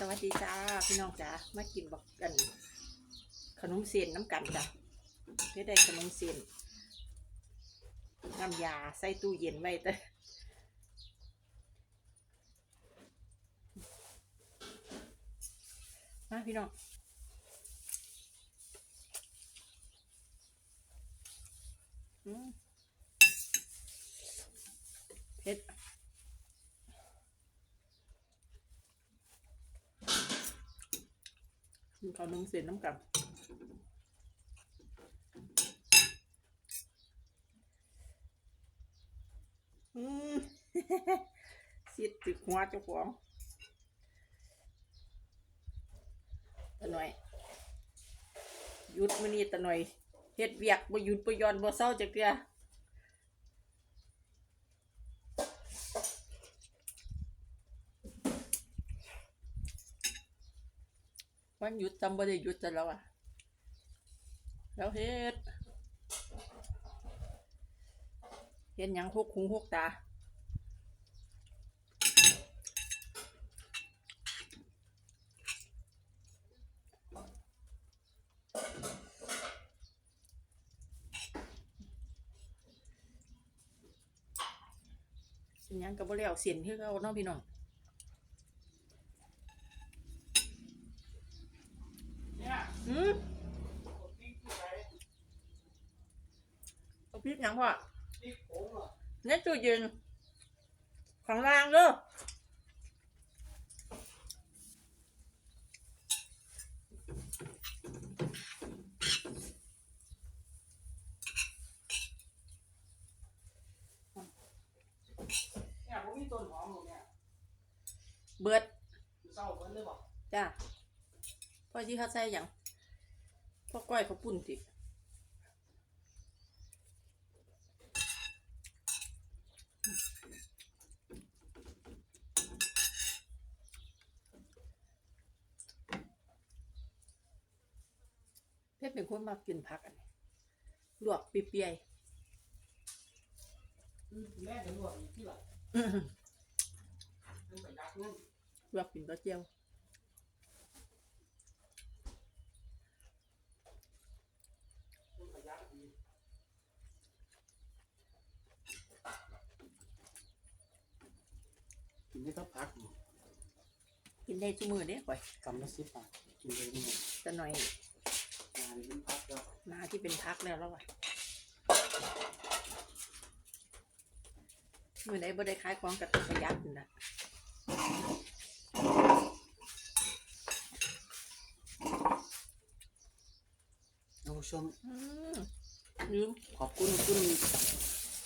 สวัสดีจ้าพี่น้องจ้ามากินบอกกัน ขนมเส้นน้ำกันจ้ะเพื่อได้ขนมเส้นน้ำยาใส่ตู้เย็นไว้แต่มาพี่น้องเผ็ด กินข้าวนึ่งเส้นน้ำกันอืมสิติดหัวเจ้าของตะหน่อยหยุดมื้อนี้ตะหน่อยเฮ็ดเวียกบ่หยุดบ่ย่อนบ่เศร้าจักเทื่อ วันหยุดจำบ่ได้หยุดจะแล้วอะ แล้วเฮ็ดเฮ็ดยังหกหูหกตาเป็นยังกับบ่แล้วเสียนคือเขาเนาะพี่น้อง เนี่ย อืม พริกที่ใส่ เอาพริกหยังพ่อ พริกผงอะ ในตู้เย็นข้างล่างเด้อเนี่ยผมมีต้นหอมอยู่เนี่ยเบิดเศร้าเพิ่นเลยบอกจ้าพ่อที่เขาใส่หยังพ่อก้อยเขาวปุ่นสิเพชรเป็นคน มากินผักอันนี้ลวกเปียยคือแม่จะลวกอีกที่หลังๆอื้อหือมันไปยักเงินลวกกินก็เจียวมันไปยักดีกินได้ก็พักอยู่กินได้ชั่วมือเด้ข่อยกำละสิบบาทกินเลยนี่แต่หน่อยงานนี้ มันพักแล้วมาที่เป็นพักแล้วแล้วอะมือไหนบ่ได้ขายของกับประหยัดนี่นะท่านผู้ชมอืมลืมขอบคุณคุณ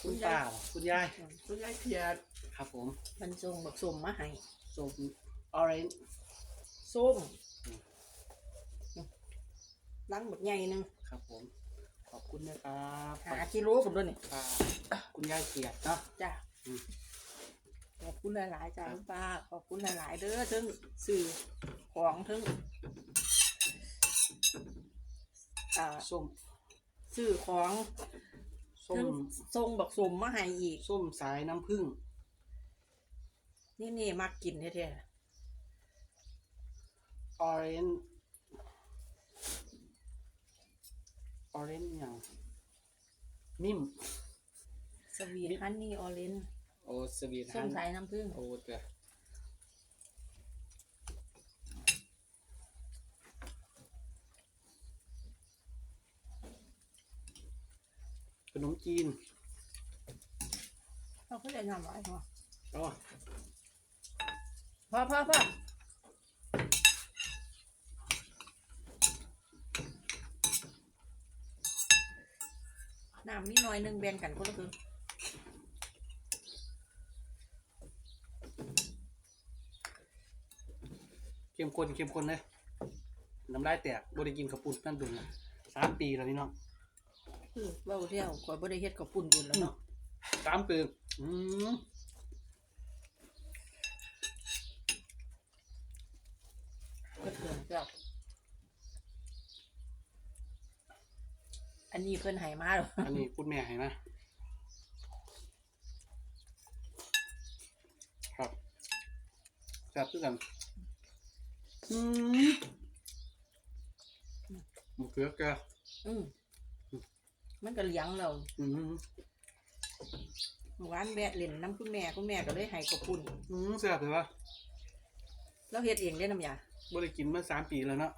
คุณป้าว่ะคุณยายคุณยายเพียรครับผมมันส่งบักสมมาให้ส้มออเรนจ์ส้ม ล้างบักใหญ่หนึงครับผม ขอบคุณนะครับหากิโลผมด้วยนี่ครับคุณยายเกียรติเนาะ จ้ะอืม ขอบคุณหลายๆจ้าลุงป้าขอบคุณหลายๆเด้อถึงสื่อของถึงอ่าส้มซื้อของส้ถึงมส่งบักสมมาให้อีก ส้มสายน้ำผึ้งนี่นี่มากินแท้ออเรนจ์ ออเรนจ์อย่างนิ่มๆสวีทฮันนี่ออเรนจ์โอ้สวีทส้ฮัมนสายน้ำผึ้งโอ้เด้อขนมจีนเขาก็เลยนำไว้พออ๋อพอพอพอ น้ำมีหน่อยหนึงแบ่งกันคนละครึ่งเข้มข้นเข้มข้นเลยน้ำลายแตกบ่ได้กินข้าวปุ้นนั่นดุนสามปีแล้วนี่เนาะคือเว่าเที่ยวข่อยบ่ได้เฮ็ดกับปุ่นดุนแล้วเนาะสามปีอืม ก็เถื่อนเจ้า อันนี้เพิ่นให้มาหรออันนี้คุณแม่ให้มาครับแซ่บคือกันอืมหมูเกลือแกอืมมันก็เลี้ยงเราอืมเมื่อวานแวะเล่นน้ำคุณแม่คุณแม่ก็เลยให้กระปุ่นอืมแซ่บเลยวะเราเฮ็ดเองได้น้ำยา บ่ได้กินมาสามปีแล้วเนาะ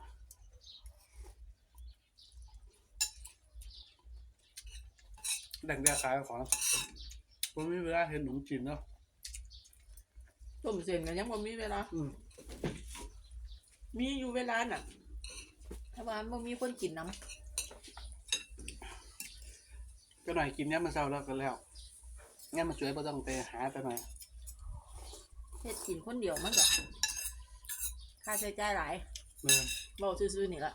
แบ่งแยกขายของผมมีเวลาเห็นหนุ่มจีนเนาะต้มเส้นกันยังบ่มีเวลา อืมมีอยู่เวลาน่ะถ้าว่าบ่มีคนกินน้ก็หน่อยกินเนี้ยมันเศร้าแล้วก็แล้วงั้นมาช่วยบ่ต้องไปหาไปหน่อยำเฮ็ดกินคนเดียวมันก็ค่าใช้จ่ายหลายเออเบาซื่อๆนี่ละ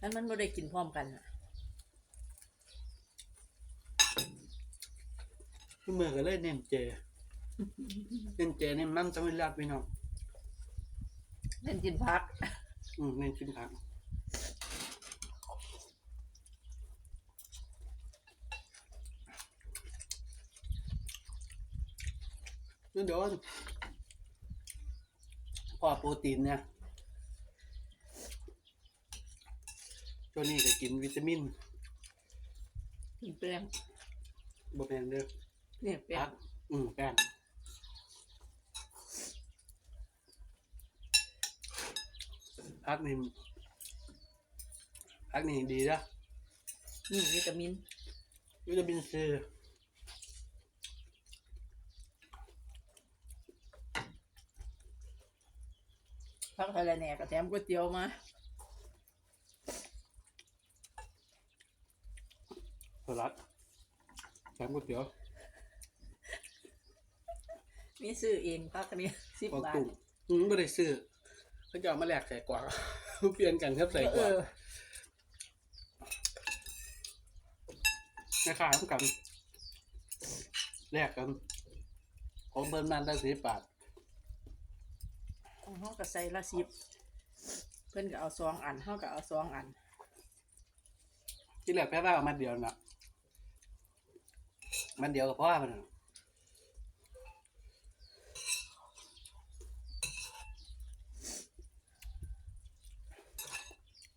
นั้นมันไม่ได้กินพร้อมกันน่ะ คือมือก็เลยเน้นเจ เน้นเจเน้นมันจะไม่รัดพี่น้องเล่นกินพักอืมเน้นกินผักนั่นเดี๋ยวพอโปรตีนเนี่ยตัวนี้ก็กินวิตามิน กินแป้งบแมนเด้อ เนี่ยแป้พังกอืมแป้งพักนี่พักนี่ดีนะนี่วิตามิน วิตามินซีพักอะไรแหน่กับแถมก๋วยเตี๋ยวมาสลัดแถมก๋วยเตี๋ยว มีซื้อเองพักอันนี้สิบกวางบาท ตุ้งอืมไม่ได้ซื้อเขาจะเอามาแลกใส่กวาง เปลี่ยนกันครับใส่กเอวางอราคาเท่ากันแลกกันของเบิร์นมันได้สิบบาทของห้องก็ใส่ละสิบเพิ่นก็เอาสองอันห้องก็เอาสองอัน ที่แรกแพ้ว่าเอามาเดียวน่ะมันเดียวกับพ่อมันน่ะ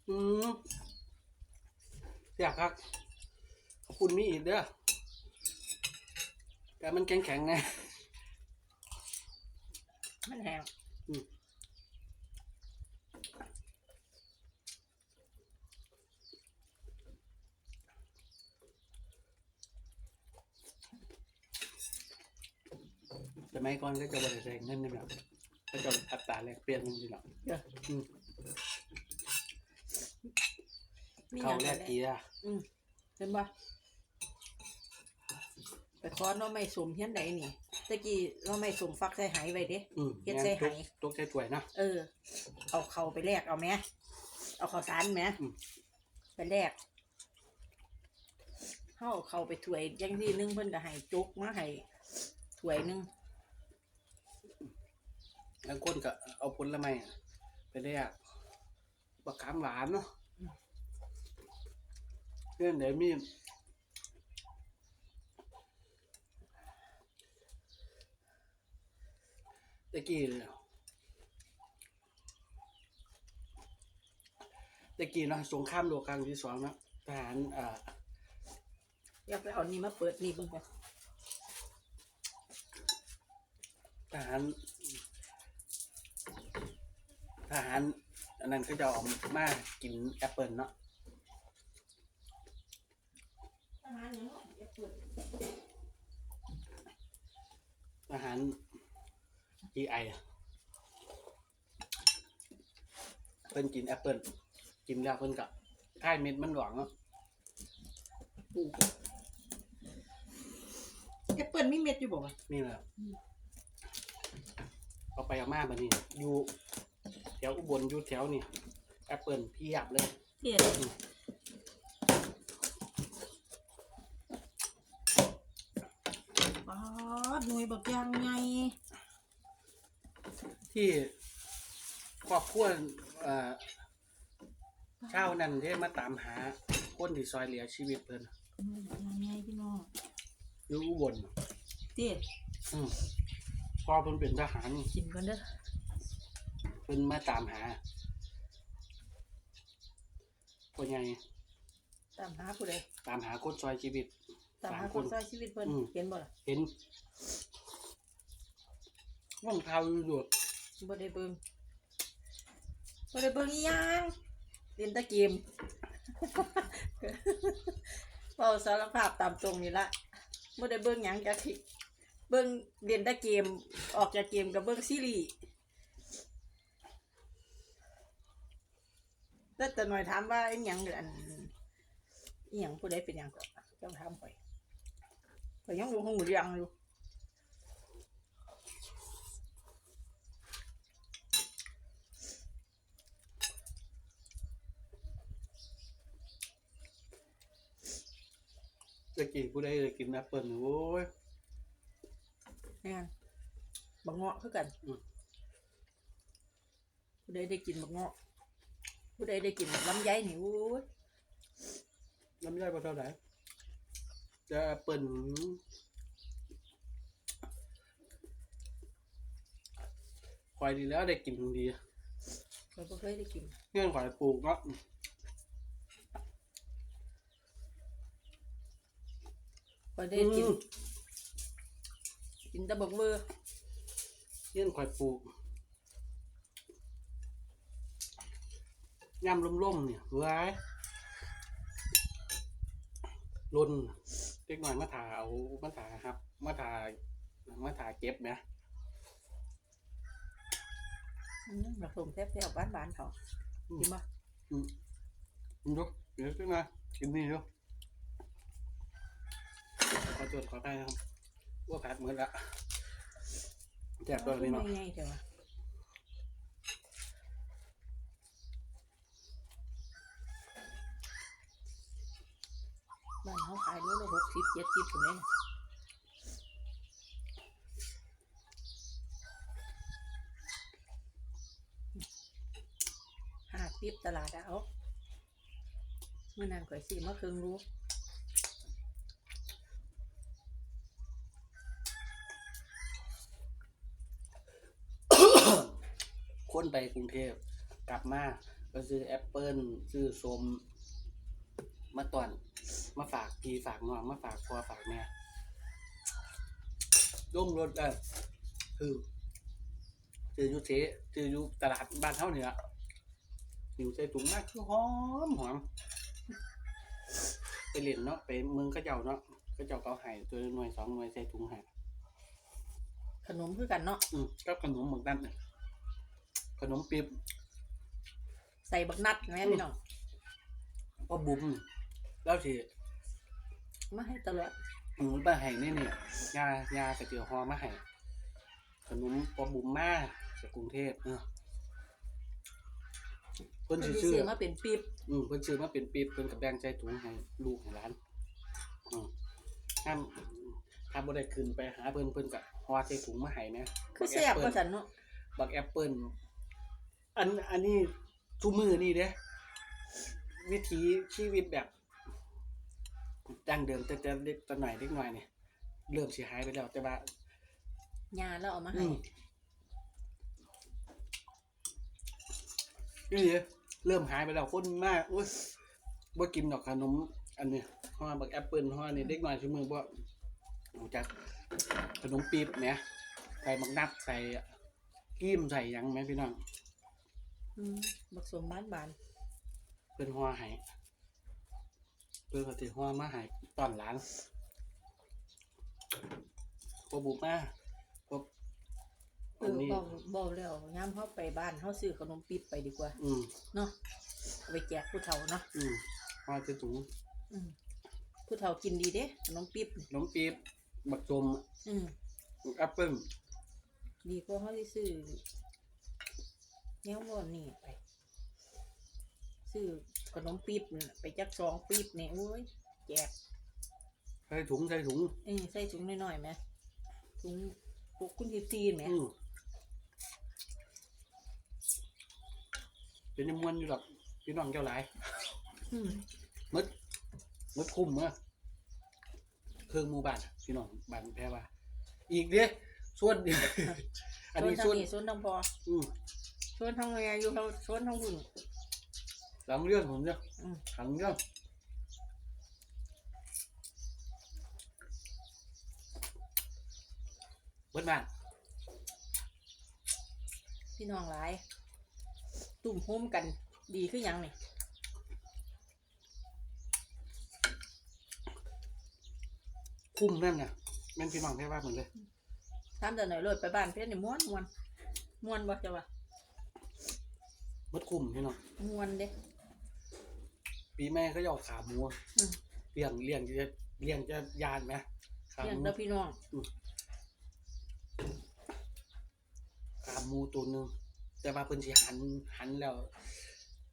อืมอยากครับ ขอบคุณมีอีกเด้อ แต่มันแข็งแข็งๆไงมันแห้งอืม สมัยก่อนก็จะบริใส่เงินนี่แบบก็จะอัตราแลกเปลี่ยนมันสิเนาะเด้อ อืม มีเขาหยังแลก็กแลกเกียร์อืมเห็นปะไปขอหน้องไม่สมเฮียนไหนนี่ตะกี้หน้องไม่สมฟักใส่ไหไว้เด้ อืมเฮ็ดใส่ไหตกใส่ถ้วยนะ เออ เอาเขาไปแลกเอาไหมเอาข้าวสารไหมอืม ไปแลกเขาเอาเขาไปถ้วยอยังที่นึงเพิ่นก็ให้จุกมาให้ถ้วยหนึงบางคนก็เอาผลไม้ไปแลกบักขามหวานเนาะ เพื่อนเดี๋ยวมีตะกี้เลยตะกี้เนาะสงครามโลกครั้งที่สองเนาะทหารอ่าอยากไปเอานี่มาเปิดนี่เบิ่งกันทหารทหารอันนั้นก็จะเอามากินแอปเปิลเนาะ ทหาร GI อะเพิ่นกินแอปเปิลกินแล้วเพิ่นกับค่ายเม็ดมันหวังเนาะแอปเปิลมีเม็ดอยู่บ่วะนี่แหละเอาไปเอามาบัดนี้อยู่แถวอุบลอยู่แถวนี่แอปเปิลเพียบเลยเที่ยป๊าดหน่วย บักยางไงที่ครอบครัวเอ่อเช่าวนั้นที่มาตามหาคนที่ซอยเหลือชีวิตเพิ่นหน่วยบักยางไงพี่น้องอยู่อุบลเที่ยอืมพอเพิ่นเป็นทหารกินกันเด้อพิ่นมาตามหาพ่อใหญ่ตามหาผู้ใดตามหาคนซอยชีวิต ตามหาสามคคนนซอยชีวิตเพิ่นอืม เห็นบ่ล่ะเห็น ว่องเท้าอยู่ด้วยบ่ได้เบิ่งบ่ได้เบิ่งอีหยังเล่นแตะเกมเว้าสารภาพตามตรงนี่ละบ่ได้เบิ่งหยังจักทีเบิ่งเล่นแตะเกมออกจากเกมกับเบิ่งซีรีส์แต่แต่หน่อยถามว่าอีหยังอันอีหยังผู้ใดเป็นหยังก็เจ้าถามข่อยข่อยยังบ่ฮู้เรื่องอยู่ จะกินผู้ใดเลยกินแอปเปิลโอ้ยแม่นบักเงาะคือกันอืมผู้ใดได้กินบักเงาะผู้ใดได้กินลำไยนี่โอ้ยน้ำย่อยพอเท่าไหร่จะแอปเปิลควายดีแล้วได้กินดีเราบ่เคยได้กินเงื่อนควายปลูกเนาะ ก็ได้กินอืมกินแต่บักมือเงื่อนควายปลูกย่ำล่มๆเนี่ยร้ายลนเล็กหน่อยมาถาเอามาถาครับ มาถามาถาเก็บไหมอืมผสมแซ่บๆบ้านบ้านๆเขากินบ่กินดูเดี๋ยวขึ้นมากินนี่ดูขอ จดขอได้ครับว่าผัดเหมือนละแจกตัวนี้เนาะไม่ไงเดี๋ยวบ้านเขาขายโลละหกสิบเจ็ดสิบคนนี้ห้าสิบตลาดเอาเมื่อนั้นก่อยซื้อมาเครื่องรู้ คนไปกรุงเทพกลับมาก็ซื้อแอปเปิลซื้อส้มมาตอนมาฝากพี่ฝากน้องมาฝากพ่อฝากแม่ย่งรถได้คือซื้ออยุเทซื้ออยุตลาดบ้านเท่านี่ละหิวใส่ถุงมากคือหอมหอมไปเรียนเนาะไปเมืองเขาเจ้าเนาะเขาเจ้าเขาให้ตัวหน่วยสองหน่วยใส่ถุงให้ขนมคือกันเนาะอืมก็ขนมเหมือนกันน่ะ ขนมปี๊บใส่บักนัดแม่พี่น้องก็บุ้มแล้วสิมาให้ตลอดหมูบ้าให้นี่เนี่ยยายากระเจียวฮอมาให้ขนมปอบุ้มมาจากกรุงเทพเออเพิ่นเพิ่นสิสิซื้อซื้อมาเป็นปีบอืมเพิ่นซื้อมาเป็นปี๊บเพิ่นกับแบ่งใจถุงให้ลูกให้ร้านอืมถ้าถ้าบ่ได้ขึ้นไปหาเพิ่นเพิ่นก็ฮอใส่ถุงมาให้แหมคือแซ่บก็สันเนาะบักแอปเปิล อันอันนี้ทุมือนี่เด้วิถีชีวิตแบบดั้งเดิมแต่แต่เล็กแต่หน่อยเล็กหน่อยเนี่ยเริ่มสิหายไปแล้วแต่ว่ายาแล้วเอามาอืให้มนี่เด้เริ่มหายไปแล้วคนมากอุ้ยบ่กินดอกขนม อันเนี้ยห่อบักแอปเปิลห่อนี่เด็กหน่อยชั่วมือบ่รู้จักขนมปี๊บแหมใส่บักนัดใส่กิ้มใส่หยังไหมพี่น้อง อืมบักสมบ้านบานเพิ่นห่อให้เพิ่นก็สิห่อมาให้ตอนหลานบ่บุกมาบ่เออันอนี้บอกบอกแล้วยามเฮาไปบ้านเฮาซื้อขนมปี๊บไปดีกว่าอืมเนาะเอาไปแจกผู้เฒ่าเนาะอืมห่อใส่ถุงอืมผู้เฒ่ากินดีเด้ขนมปี๊บนี่ขนมปี๊บบักจมอืมบักแอปเปิ้ลดีกว่าเฮาสิซื้อ แนวบ่นี่ไปซื้อขนมปี๊บนั่นน่ะไปจักสองปี๊บนี่โอ้ยแจกใส่ถุงใส่ถุงเอ้ยใส่ถุงน้อยๆไหมถุงปุกคุณสิบซีนไหมอืมเป็นยมวนอยู่ดอกพี่น้องเจ้าหลายอืมมึดมึดคุ้มเมื่อเครื่องหมู่บ้านอะพี่น้องบ้านแพ้ว่า อีกเด้ส่วนอันนี้ส่ส่ววนนนี้ส่วนน้ำพอ อืม ชวนทางไงอยู่เขาชวนทางหุ่น หลังเรื่องผมเนี่ยอืม หลังเรื่องเบิดบ้านพี่น้องหลาย ตุ่มโฮมกันดีขึ้นยังนี่คุ้มนั่นน่ะแม่นพี่น้องแค่ว่าเหมือนเลย ทำแต่หน่อยรถไปบ้านเพื่อนนี่ม้วนม้วนม้วนบ่จะว่า เบิดคุ้มพี่น้องม้วนเด้ ปีแม่เขาจะเอาขาหมูอืม เลี้ยงเลี้ยงจะเลี้ยงจะยานไหมขาเพียหงมูเด้อพี่น้องขาหมูตัวหนึงแต่ว่าเพิ่นสิหันหันแล้ว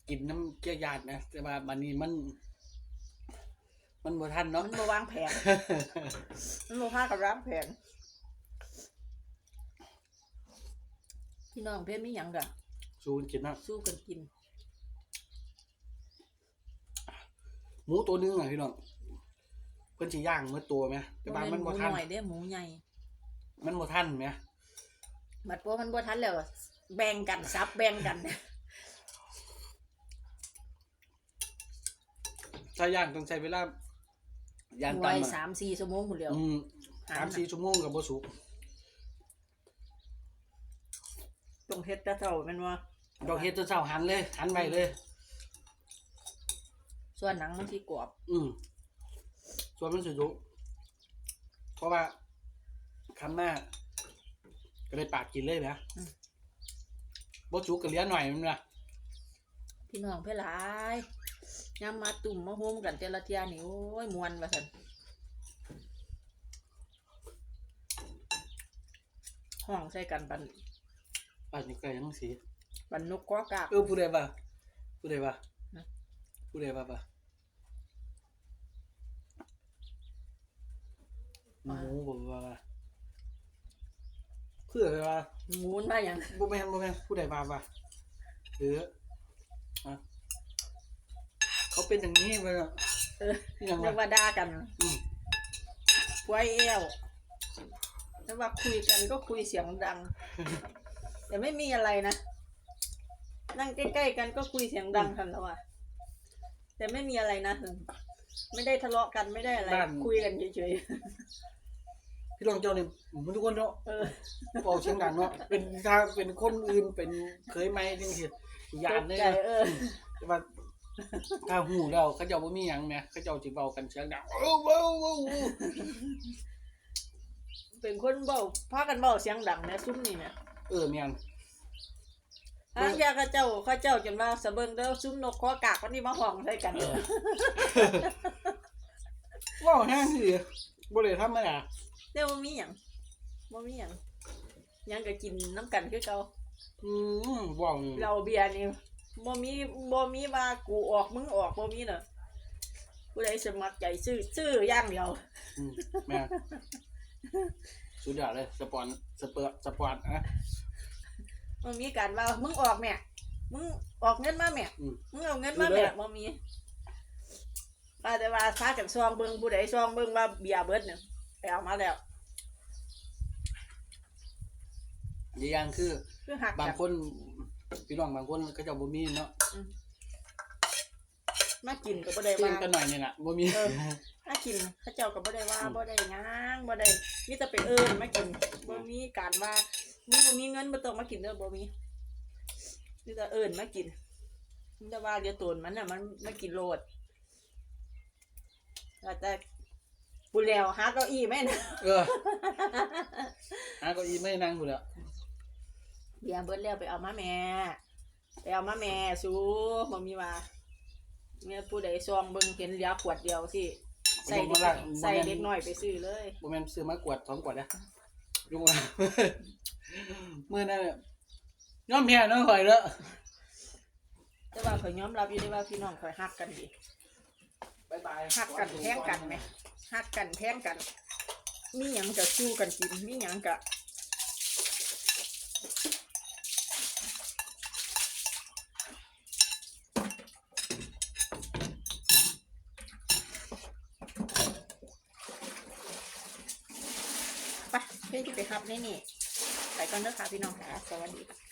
กินน้ำเกี้ยวยานนะแต่ว่ามันนี้มัน มันบ่ทันมัเนาะนมาวางแผน มันมาพากับร้างแผนพี่น้องเพื่อนมีหยังกะสูนกินนะสู้กันกิน หมูตัวหนึงอะพี่น้องเพิ่นสิย่างเมื่อตัวไหมแต่ว่ามันหบ่มูทันหน่อยเด้อหมูใหญ่ มันบ่ทันไหมบัดพวกมันบ่ทันแล้วอะแบ่งกันซับแบ่งกันถ้าย่างต้องใช้เวลาย่างไว้ตำสาอะมสี่ชั่วโมงคนเดียวอืมหาสามสี่ชั่วโมงกับบ่สุกตรงเฮ็ดแตะเท่าแมันว่า ดอกเฮ็ดจนเช้าหันเลยหันไว้เลย ส่วนหนังมันที่กรอบอืมส่วนมันสุกเพราะว่าคำหน้าก็เลยปากกินเลยนะบ่สุกก็เหลี้ยหน่อยมันนะพี่น้องเพื่อหลายยามมาตุ่มมาโฮมกันแต่ละเที่ยนี่โอ้ยมวนว่าซั่นห้องใส่กันบันปากนี่ไก่ทั้งสี บันนกกอกาบเออผู้ใดว่าผู้ใดว่าฮะผู้ใดว่าปะหมูบอกว่าเพื่ออะไรวะหมูนมาอย่างบ่แม่นบ่แม่นผู้ใดว่าปะหรือฮะเขาเป็นอย่างนี้ไปเนาะเออที่ยังเรียกว่าว่าด่ากันอืมไว้เอวแล้วว่าคุยกันก็คุยเสียงดัง แต่ไม่มีอะไรนะ นั่งใกล้ๆกันก็คุยเสียงดังกันแล้วอะแต่ไม่มีอะไรนะไม่ได้ทะเลาะกันไม่ได้อะไรคุยกันเฉยพี่รองเจ้าเนี่ยมันทุกคนเนาะๆเออบอกเสียงดังเนาะเป็นถ้าเป็นคนอื่นเป็นเคยไหมจังซี่ยานเลยใจนะเออแต่ว่าถ้าหูแล้วเขาเจ้าบ่มีหยังแหมเขาเจ้าสิเว้ากันเสียงดังเอ้าเว้าเว้าเว้าเป็นคนเบาพากันเบาเสียงดังนะซุ้มนี่นะเออแม่น ทางยาข้าเจ้าข้าเจ้าจนว่าสะเบิงเด้อซุ้มนกคอกากวันนี้มาห้องใส่กันเออเว้าแห้งสิบ่ได้ธรรมดาเดี๋ยวบ่มีหยังบ่มีหยังหยังก็กินน้ำกันคือเก่าอืมเว้านี่เราเบียร์นี่บ่มีบ่มีว่ากูออกมึงออกบ่มีเด้อผู้ใดสมัครใจซื้อซื้ออย่างเดียวอืมแม่นสุดยอดเลยสปอนสเปอร์สปอนนะ บ่มีการว่ามึงออกแม่มึงออกเงินมาแม่อืมมึงเอาเงินมาแม่บ่มีว่าแต่ว่าถ้ากันซองเบิ่งผู้ใดซองเบิ่งว่าเบียร์เบิดเนี่ยไปเอามาแล้วอีกอย่างคือ คือหักบางกันคนพี่น้องบางคนเขาเจ้าบ่มีเนาะมากินก็บ่ได้เตือว่านกันหน่อยนี่ล่ะบ่มี เออมากินเขาเจ้าก็บ่ได้ว่าอืม บ่ได้หยังบ่ได้มีแต่ไปเอิ้นมากินบ่มีการว่า มึงบ่มีเงินบ่ต้องมากินเด้อบ่มีมีแต่เอิ้นมากินมีแต่ว่าเดี๋ยวตนมันน่ะ มันมากินโลดแต่แต่บุแล้วหาเก้าอี้แม่นะเออหาเก้าอี้ไม่นั่งพุ่นแล้วเบียร์เบิดแล้วไปเอามาแม่ไปเอามาแม่สู้บ่มีว่าแม่ผู้ใดซองเบิ่งเห็นเหลือขวดเดียวสิใส่เด็กใส่เด็กน้อยไปซื้อเลยบ่แม่นซื้อมากวดสองกวดนะยุงว่า มื้อนั้นน่ะยอมแพ้เนาะข่อยเด้อแต่ว่าข่อยยอมรับอยู่ได้ว่าพี่น้องข่อยฮักกันดีบ๊ายบายฮักกันแท้งกันไหมฮักกันแท้งกัน มีหยังจะสู้กันกินมีหยังกะไปเพื่อที่ไปฮับนี่นี่ไป ก่อนเด้อค่ะพี่น้องค่ะสวัสดีค่ะ